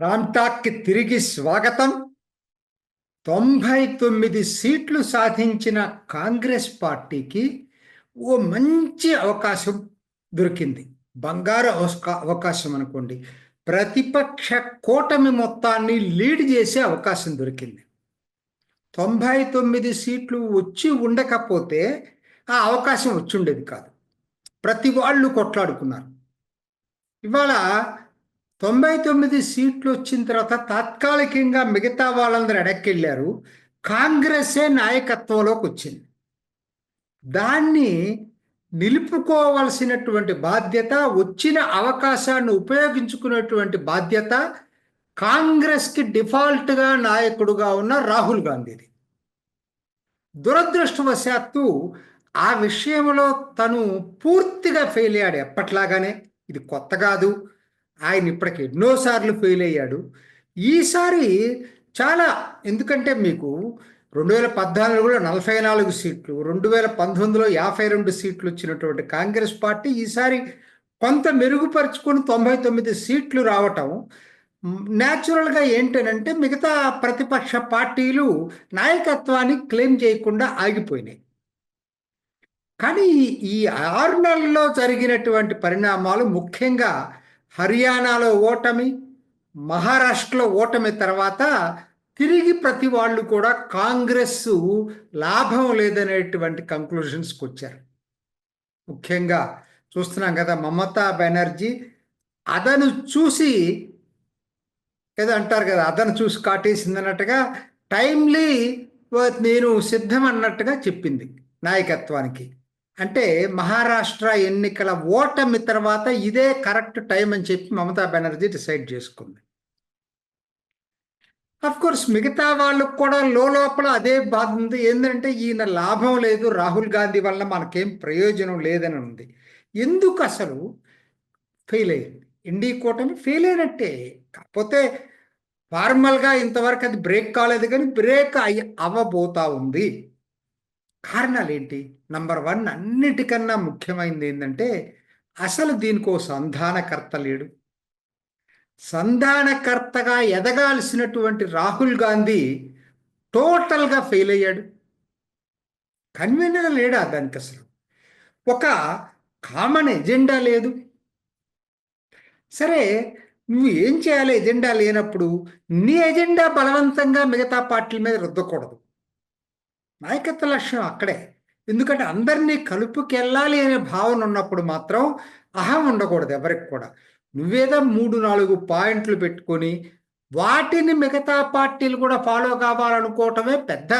రామ్టాక్కి తిరిగి స్వాగతం. తొంభై తొమ్మిది సీట్లు సాధించిన కాంగ్రెస్ పార్టీకి ఓ మంచి అవకాశం దొరికింది. బంగారు అవకాశం అనుకోండి. ప్రతిపక్ష కూటమి మొత్తాన్ని లీడ్ చేసే అవకాశం దొరికింది. తొంభై తొమ్మిది సీట్లు వచ్చి ఉండకపోతే ఆ అవకాశం వచ్చి ఉండేది కాదు. ప్రతి వాళ్ళు కొట్లాడుకున్నారు. ఇవాళ తొంభై తొమ్మిది సీట్లు వచ్చిన తర్వాత తాత్కాలికంగా మిగతా వాళ్ళందరూ ఎడక్కెళ్ళారు. కాంగ్రెసే నాయకత్వంలోకి వచ్చింది. దాన్ని నిలుపుకోవలసినటువంటి బాధ్యత వచ్చిన అవకాశాన్ని ఉపయోగించుకునేటువంటి బాధ్యత కాంగ్రెస్కి డిఫాల్ట్గా నాయకుడుగా ఉన్న రాహుల్ గాంధీది. దురదృష్టవశాత్తు ఆ విషయంలో తను పూర్తిగా ఫెయిల్ అయ్యాడు ఎప్పట్లాగానే. ఇది కొత్త కాదు. ఆయన ఇప్పటికి ఎన్నోసార్లు ఫెయిల్ అయ్యాడు. ఈసారి చాలా ఎందుకంటే మీకు రెండు వేల పద్నాలుగులో నలభై నాలుగు సీట్లు రెండు వేల పంతొమ్మిదిలో యాభై రెండు సీట్లు వచ్చినటువంటి కాంగ్రెస్ పార్టీ ఈసారి కొంత మెరుగుపరుచుకొని తొంభై తొమ్మిది సీట్లు రావటం న్యాచురల్గా ఏంటనంటే మిగతా ప్రతిపక్ష పార్టీలు నాయకత్వాన్ని క్లెయిమ్ చేయకుండా ఆగిపోయినాయి. కానీ ఈ- ఈ ఆరు నెలల్లో జరిగినటువంటి పరిణామాలు ముఖ్యంగా హర్యానాలో ఓటమి మహారాష్ట్రలో ఓటమి తర్వాత తిరిగి ప్రతి వాళ్ళు కూడా కాంగ్రెస్ లాభం లేదనేటువంటి కంక్లూషన్స్కి వచ్చారు ముఖ్యంగా చూస్తున్నాం కదా మమతా బెనర్జీ అదను చూసి ఏదో అంటారు కదా అదను చూసి కాటేసింది అన్నట్టుగా టైమ్లీ నేను సిద్ధం అన్నట్టుగా చెప్పింది నాయకత్వానికి. అంటే మహారాష్ట్ర ఎన్నికల ఓటమి తర్వాత ఇదే కరెక్ట్ టైం అని చెప్పి మమతా బెనర్జీ డిసైడ్ చేసుకుంది. కోర్స్ మిగతా వాళ్ళకు కూడా లోపల అదే బాధ ఉంది. ఏంటంటే ఈయన లాభం లేదు రాహుల్ గాంధీ వల్ల మనకేం ప్రయోజనం లేదని ఉంది. ఎందుకు అసలు? ఫెయిల్ అయింది. ఇండి కూటమి ఫెయిల్ అయినట్టే. కాకపోతే ఫార్మల్గా ఇంతవరకు అది బ్రేక్ కాలేదు కానీ బ్రేక్ అయ్యి అవ్వబోతా ఉంది. కారణాలు ఏంటి నంబర్ వన్ అన్నిటికన్నా ముఖ్యమైనది ఏంటంటే అసలు దీనికో సంధానకర్త లేడు. సంధానకర్తగా ఎదగాల్సినటువంటి రాహుల్ గాంధీ టోటల్గా ఫెయిల్ అయ్యాడు. కన్వీనర్ లేడా దానికి అసలు? ఒక కామన్ ఎజెండా లేదు. సరే నువ్వు ఏం చేయాలి ఎజెండా లేనప్పుడు నీ ఎజెండా బలవంతంగా మిగతా పార్టీల మీద రుద్దకూడదు. నాయకత్వ లక్ష్యం అక్కడే. ఎందుకంటే అందరినీ కలుపుకెళ్ళాలి అనే భావన ఉన్నప్పుడు మాత్రం అహం ఉండకూడదు ఎవరికి కూడా. నువ్వేదో మూడు నాలుగు పాయింట్లు పెట్టుకొని వాటిని మిగతా పార్టీలు కూడా ఫాలో కావాలనుకోవటమే పెద్ద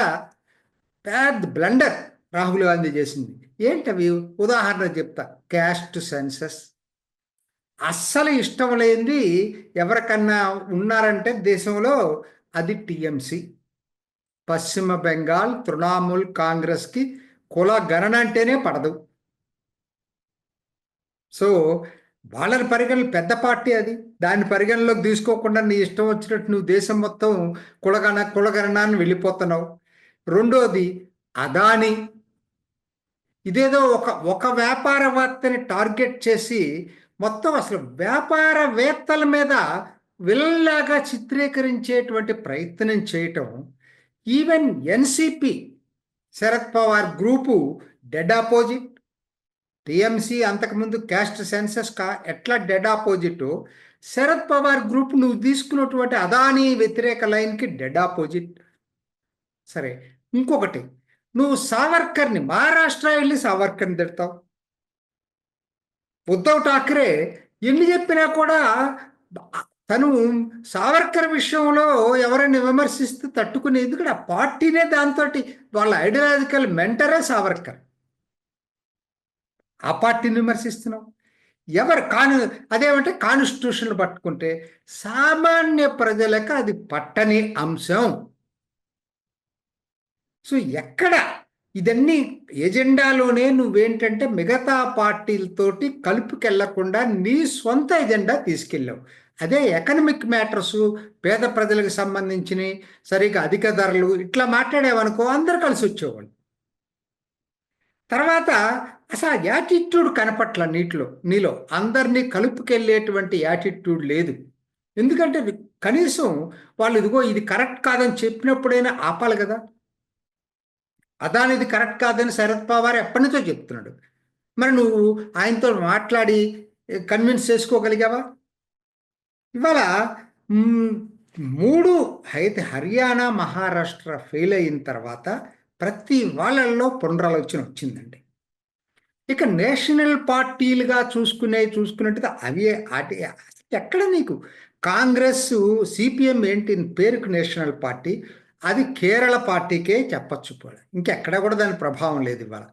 పెద్ద బ్లండర్ రాహుల్ గాంధీ చేసింది. ఏంటవి ఉదాహరణ చెప్తా. Caste census. అస్సలు ఇష్టం లేనిది ఎవరికన్నా ఉన్నారంటే దేశంలో అది టీఎంసీ. పశ్చిమ బెంగాల్ తృణమూల్ కాంగ్రెస్కి కుల గణన అంటేనే పడదు. సో వాళ్ళని పరిగణన పెద్ద పార్టీ అది. దాని పరిగణలోకి తీసుకోకుండా నీ ఇష్టం వచ్చినట్టు నువ్వు దేశం మొత్తం కులగణ కులగణనాన్ని వెళ్ళిపోతున్నావు. రెండోది అదాని. ఇదేదో ఒక ఒక వ్యాపారవేత్తని టార్గెట్ చేసి మొత్తం అసలు వ్యాపారవేత్తల మీద విల్లలాగా చిత్రీకరించేటువంటి ప్రయత్నం చేయటం even NCP Sharad Pawar group dead opposite TMC అంతకుముందు క్యాస్ట్ సెన్సస్ కా ఎట్లా dead opposite Sharad Pawar group నువ్వు తీసుకున్నటువంటి అదానీ వ్యతిరేక లైన్కి డెడ్ ఆపోజిట్ సరే ఇంకొకటి నువ్వు సావర్కర్ని మహారాష్ట్ర వెళ్ళి సావర్కర్ని తిడతావు. ఉద్ధవ్ ఠాక్రే ఎన్ని చెప్పినా కూడా తను సావర్కర్ విషయంలో ఎవరైనా విమర్శిస్తే తట్టుకునే ఎందుకంటే ఆ పార్టీనే దాంతో వాళ్ళ ఐడియాలజికల్ మెంటరే సావర్కర్. ఆ పార్టీని విమర్శిస్తున్నావు. ఎవరు కాను అదేమంటే కాన్స్టిట్యూషన్ పట్టుకుంటే సామాన్య ప్రజలకు అది పట్టని అంశం. సో ఎక్కడ ఇదన్నీ ఎజెండాలోనే నువ్వేంటంటే మిగతా పార్టీలతోటి కలుపుకెళ్ళకుండా నీ సొంత ఎజెండా తీసుకెళ్ళావు. అదే ఎకనమిక్ మ్యాటర్స్ పేద ప్రజలకు సంబంధించినవి సరిగ్గా అధిక ధరలు ఇట్లా మాట్లాడేవనుకో అందరు కలిసి వచ్చేవాళ్ళు. తర్వాత అసలు ఆ యాటిట్యూడ్ కనపట్ల నీటిలో నీలో అందరినీ కలుపుకెళ్ళేటువంటి యాటిట్యూడ్ లేదు. ఎందుకంటే కనీసం వాళ్ళు ఇదిగో ఇది కరెక్ట్ కాదని చెప్పినప్పుడైనా ఆపాలి కదా. అదానిది కరెక్ట్ కాదని శరద్ పవార్ ఎప్పటి నుంచో చెప్తున్నాడు. మరి నువ్వు ఆయనతో మాట్లాడి కన్విన్స్ చేసుకోగలిగావా? ఇవాళ మూడు అయితే హర్యానా మహారాష్ట్ర ఫెయిల్ అయిన తర్వాత ప్రతి వాళ్ళల్లో పునరాలోచన వచ్చిందండి. ఇక నేషనల్ పార్టీలుగా చూసుకునే చూసుకున్నట్టుగా అవి అటు ఎక్కడ నీకు? కాంగ్రెస్ సిపిఎం ఏంటి పేరుకు నేషనల్ పార్టీ అది కేరళ పార్టీకే చెప్పచ్చు కూడా ఇంకెక్కడ కూడా దాని ప్రభావం లేదు ఇవాళ.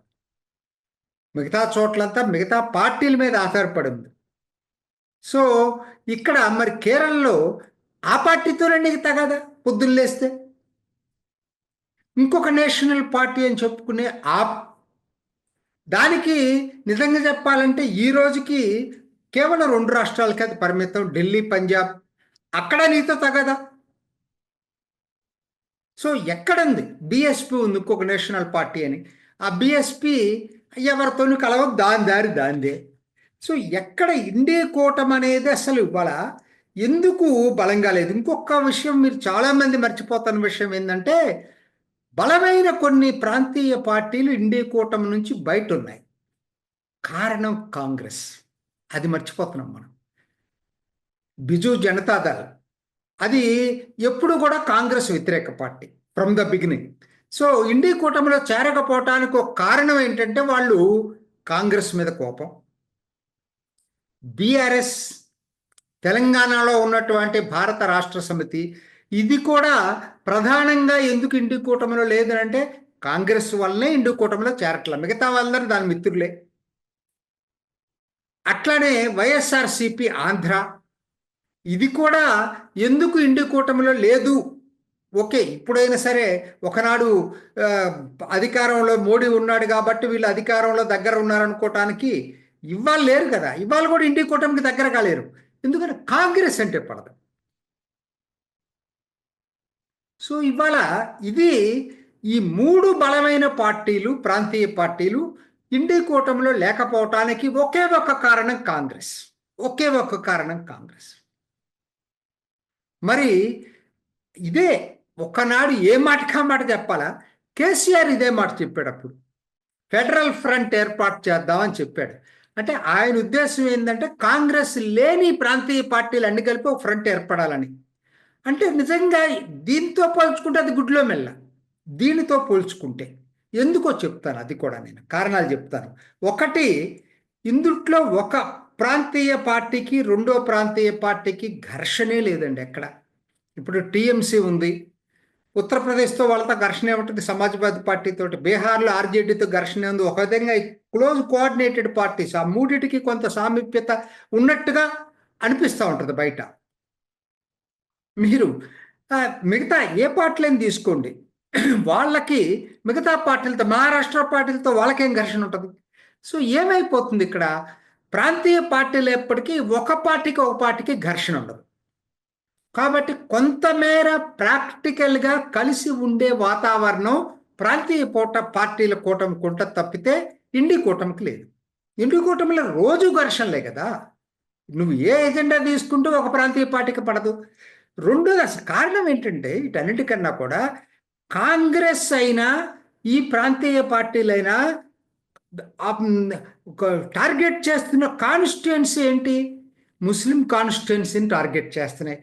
మిగతా చోట్లంతా మిగతా పార్టీల మీద ఆధారపడి ఉంది. సో ఇక్కడ మరి కేరళలో ఆ పార్టీతోనే నీకు తగదా? పొద్దున్న లేస్తే. ఇంకొక నేషనల్ పార్టీ అని చెప్పుకునే ఆ దానికి నిజంగా చెప్పాలంటే ఈ రోజుకి కేవలం రెండు రాష్ట్రాలకి అది పరిమితం. ఢిల్లీ పంజాబ్. అక్కడ నీతో తగదా? సో ఎక్కడుంది? బిఎస్పి ఉంది ఇంకొక నేషనల్ పార్టీ అని. ఆ బీఎస్పీ ఎవరితోనూ కలవద్దు. దాని దారి దాందే. సో ఎక్కడ ఇండియా కూటం అనేది అసలు ఇవాళ ఎందుకు బలంగా లేదు? ఇంకొక విషయం మీరు చాలామంది మర్చిపోతున్న విషయం ఏంటంటే బలమైన కొన్ని ప్రాంతీయ పార్టీలు ఇండియా కూటమి నుంచి బయట ఉన్నాయి. కారణం కాంగ్రెస్. అది మర్చిపోతున్నాం మనం. బిజు జనతాదళ్ అది ఎప్పుడు కూడా కాంగ్రెస్ వ్యతిరేక party from the beginning so India కూటమిలో చేరకపోవటానికి ఒక కారణం ఏంటంటే వాళ్ళు కాంగ్రెస్ మీద కోపం. బీఆర్ఎస్ తెలంగాణలో ఉన్నటువంటి భారత రాష్ట్ర సమితి. ఇది కూడా ప్రధానంగా ఎందుకు ఇండి కూటమిలో లేదనంటే కాంగ్రెస్ వల్లనే ఇండి కూటమిలో చేరట్ల. మిగతా వాళ్ళందరూ దాని మిత్రులే. అట్లానే వైఎస్ఆర్సిపి ఆంధ్ర. ఇది కూడా ఎందుకు ఇండి కూటమిలో లేదు? ఓకే ఇప్పుడైనా సరే ఒకనాడు అధికారంలో మోడీ ఉన్నాడు కాబట్టి వీళ్ళు అధికారంలో దగ్గర ఉన్నారనుకోవటానికి ఇవాళ లేరు కదా. ఇవాళ కూడా ఇండి కూటమికి దగ్గర కాలేరు. ఎందుకంటే కాంగ్రెస్ అంటే పడదు. సో ఇవాళ ఇది ఈ మూడు బలమైన పార్టీలు ప్రాంతీయ పార్టీలు ఇండి కూటమిలో లేకపోవటానికి ఒకే ఒక్క కారణం కాంగ్రెస్. ఒకే ఒక్క కారణం కాంగ్రెస్. మరి ఇదే ఒకనాడు ఏ మాటకా మాట చెప్పాలా? కేసీఆర్ ఇదే మాట చెప్పాడు అప్పుడు ఫెడరల్ ఫ్రంట్ ఏర్పాటు చేద్దామని చెప్పాడు. అంటే ఆయన ఉద్దేశం ఏంటంటే కాంగ్రెస్ లేని ప్రాంతీయ పార్టీలు అన్ని కలిపి ఒక ఫ్రంట్ ఏర్పడాలని. అంటే నిజంగా దీంతో పోల్చుకుంటే అది గుడ్లో మెల్ల. దీనితో పోల్చుకుంటే ఎందుకో చెప్తాను అది కూడా నేను కారణాలు చెప్తాను. ఒకటి ఇందుట్లో ఒక ప్రాంతీయ పార్టీకి రెండో ప్రాంతీయ పార్టీకి ఘర్షణే లేదండి ఎక్కడ. ఇప్పుడు టీఎంసీ ఉంది ఉత్తరప్రదేశ్తో వాళ్ళతో ఘర్షణ ఉంటుంది సమాజ్వాదీ పార్టీతో బీహార్లో ఆర్జేడీతో ఘర్షణ ఉంది. ఒక విధంగా క్లోజ్ కోఆర్డినేటెడ్ పార్టీస్ ఆ మూడిటికి కొంత సామీప్యత ఉన్నట్టుగా అనిపిస్తూ ఉంటుంది బయట. మీరు మిగతా ఏ పార్టీలను తీసుకోండి. వాళ్ళకి మిగతా పార్టీలతో మహారాష్ట్ర పార్టీలతో వాళ్ళకేం ఘర్షణ ఉంటుంది? సో ఏమైపోతుంది ఇక్కడ? ప్రాంతీయ పార్టీలు ఎప్పటికీ ఒక పార్టీకి ఒక పార్టీకి ఘర్షణ ఉండదు. కాబట్టి కొంతమేర ప్రాక్టికల్గా కలిసి ఉండే వాతావరణం ప్రాంతీయ పూట పార్టీల కూటమికుంట తప్పితే ఇండి కూటమికి లేదు. ఇండి కూటమిలో రోజు ఘర్షణలే కదా. నువ్వు ఏ ఎజెండా తీసుకుంటూ ఒక ప్రాంతీయ పార్టీకి పడదు. రెండోది అసలు కారణం ఏంటంటే వీటన్నిటికన్నా కూడా కాంగ్రెస్ అయినా ఈ ప్రాంతీయ పార్టీలైనా ఒక టార్గెట్ చేస్తున్న కాన్స్టిట్యుయెన్సీ ఏంటి? ముస్లిం కాన్స్టిట్యుయెన్సీని టార్గెట్ చేస్తున్నాయి.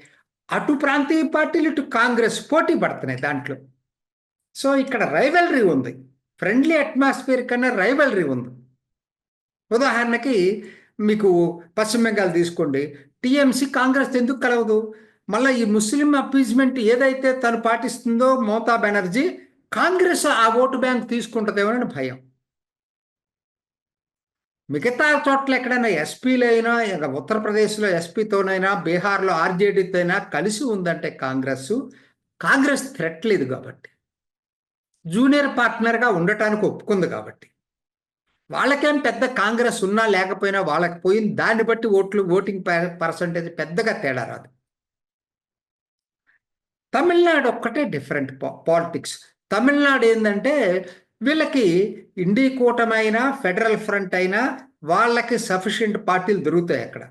అటు ప్రాంతీయ పార్టీలు ఇటు కాంగ్రెస్ పోటీ పడుతున్నాయి దాంట్లో. సో ఇక్కడ రైవలరీ ఉంది. ఫ్రెండ్లీ అట్మాస్ఫియర్ కన్నా రైవలరీ ఉంది. ఉదాహరణకి మీకు పశ్చిమ బెంగాల్ తీసుకోండి. టీఎంసీ కాంగ్రెస్ ఎందుకు కలవదు? మళ్ళీ ఈ ముస్లిం అపీజ్మెంట్ ఏదైతే తను పాటిస్తుందో మమతా బెనర్జీ కాంగ్రెస్ ఆ ఓటు బ్యాంక్ తీసుకుంటుందేమోనని భయం. మిగతా చోట్ల ఎక్కడైనా ఎస్పీలైనా అయినా ఇక ఉత్తరప్రదేశ్లో ఎస్పీతోనైనా బీహార్లో ఆర్జేడీతో అయినా కలిసి ఉందంటే కాంగ్రెస్ కాంగ్రెస్ థ్రెట్ లేదు కాబట్టి. జూనియర్ పార్ట్నర్గా ఉండటానికి ఒప్పుకుంది కాబట్టి. వాళ్ళకేం పెద్ద కాంగ్రెస్ ఉన్నా లేకపోయినా వాళ్ళకి పోయింది దాన్ని బట్టి ఓట్లు ఓటింగ్ పర్సంటేజ్ పెద్దగా తేడా రాదు. తమిళనాడు ఒక్కటే డిఫరెంట్ పాలిటిక్స్. తమిళనాడు ఏంటంటే వీళ్ళకి ఇండి కూటమైనా ఫెడరల్ ఫ్రంట్ అయినా వాళ్ళకి సఫిషియంట్ పార్టీలు దొరుకుతాయి అక్కడ.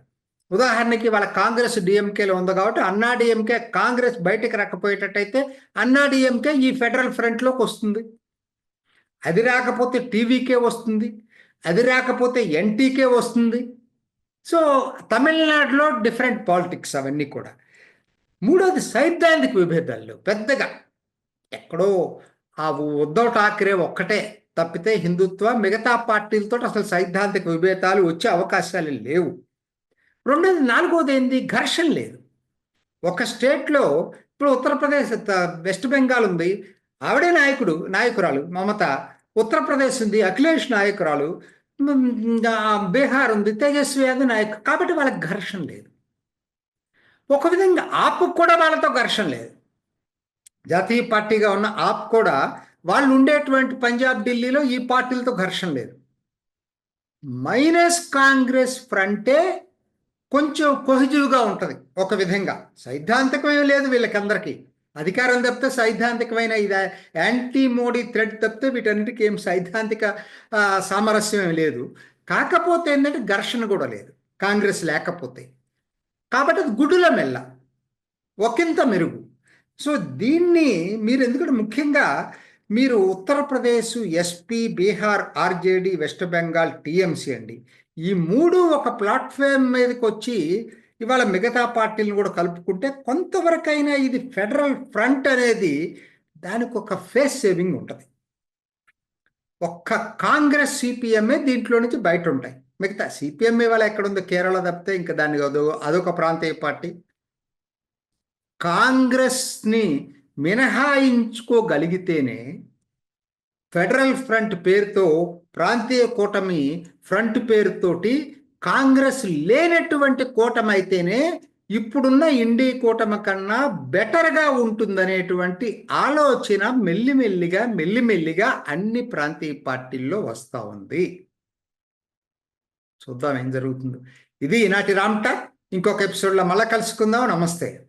ఉదాహరణకి వాళ్ళ కాంగ్రెస్ డిఎంకేలో ఉంది కాబట్టి అన్నా డిఎంకే కాంగ్రెస్ బయటకు రాకపోయేటట్టయితే అన్నా డిఎంకే ఈ ఫెడరల్ ఫ్రంట్లోకి వస్తుంది. అది రాకపోతే టీవీకే వస్తుంది. అది రాకపోతే ఎన్టీకే వస్తుంది. సో తమిళనాడులో డిఫరెంట్ పాలిటిక్స్ అవన్నీ కూడా. మూడోది సైద్ధాంతిక విభేదాలు పెద్దగా ఎక్కడో ఆ ఉద్ధవ్ ఠాక్రే ఒక్కటే తప్పితే హిందుత్వ మిగతా పార్టీలతో అసలు సైద్ధాంతిక విభేదాలు వచ్చే అవకాశాలు లేవు. రెండోది నాలుగోది ఏంది ఘర్షణ లేదు. ఒక స్టేట్లో ఇప్పుడు ఉత్తరప్రదేశ్ వెస్ట్ బెంగాల్ ఉంది. ఆవిడే నాయకుడు నాయకురాలు మమత. ఉత్తరప్రదేశ్ ఉంది అఖిలేష్ నాయకురాలు. బీహార్ ఉంది తేజస్వి యాదవ్ నాయకు కాబట్టి వాళ్ళకి ఘర్షణ లేదు. ఒక విధంగా ఆపు కూడా వాళ్ళతో ఘర్షణ లేదు. జాతీయ పార్టీగా ఉన్న ఆప్ కూడా వాళ్ళు ఉండేటువంటి పంజాబ్ ఢిల్లీలో ఈ పార్టీలతో ఘర్షణ లేదు. మైనస్ కాంగ్రెస్ ఫ్రంటే కొంచెం కొహిజివ్గా ఉంటుంది ఒక విధంగా. సైద్ధాంతికమేం లేదు వీళ్ళకందరికీ. అధికారం తప్పితే సైద్ధాంతికమైన ఇది యాంటీ మోడీ థ్రెడ్ తప్పితే వీటన్నిటికీ ఏం సైద్ధాంతిక సామరస్యం ఏం లేదు. కాకపోతే ఏంటంటే ఘర్షణ కూడా లేదు. కాంగ్రెస్ లేకపోతే. కాబట్టి అది గుడుల మెల్ల. ఒకంత మెరుగు. సో దీన్ని మీరు ఎందుకంటే ముఖ్యంగా మీరు Uttar Pradesh SP Bihar RJD West Bengal TMC అండి. ఈ మూడు ఒక ప్లాట్ఫామ్ మీదకి వచ్చి ఇవాళ మిగతా పార్టీలను కూడా కలుపుకుంటే కొంతవరకైనా ఇది ఫెడరల్ ఫ్రంట్ అనేది దానికి ఒక ఫేస్ సేవింగ్ ఉంటుంది. ఒక్క కాంగ్రెస్ సిపిఎంఏ దీంట్లో నుంచి బయట ఉంటాయి. మిగతా సిపిఎంఏ వాళ్ళ ఎక్కడ ఎక్కడుందో కేరళ తప్పితే ఇంకా దాన్ని అదో అదొక ప్రాంతీయ పార్టీ. కాంగ్రెస్ని మినహాయించుకోగలిగితేనే ఫెడరల్ ఫ్రంట్ పేరుతో ప్రాంతీయ కూటమి ఫ్రంట్ పేరుతోటి కాంగ్రెస్ లేనటువంటి కూటమి అయితేనే ఇప్పుడున్న ఇండి కూటమి కన్నా బెటర్గా ఉంటుందనేటువంటి ఆలోచన మెల్లిమెల్లిగా మెల్లిమెల్లిగా అన్ని ప్రాంతీయ పార్టీల్లో వస్తూ ఉంది. చూద్దాం ఏం జరుగుతుందో. ఇది ఈనాటి రామ్ ఇంకొక ఎపిసోడ్లో మళ్ళీ కలుసుకుందాం. నమస్తే.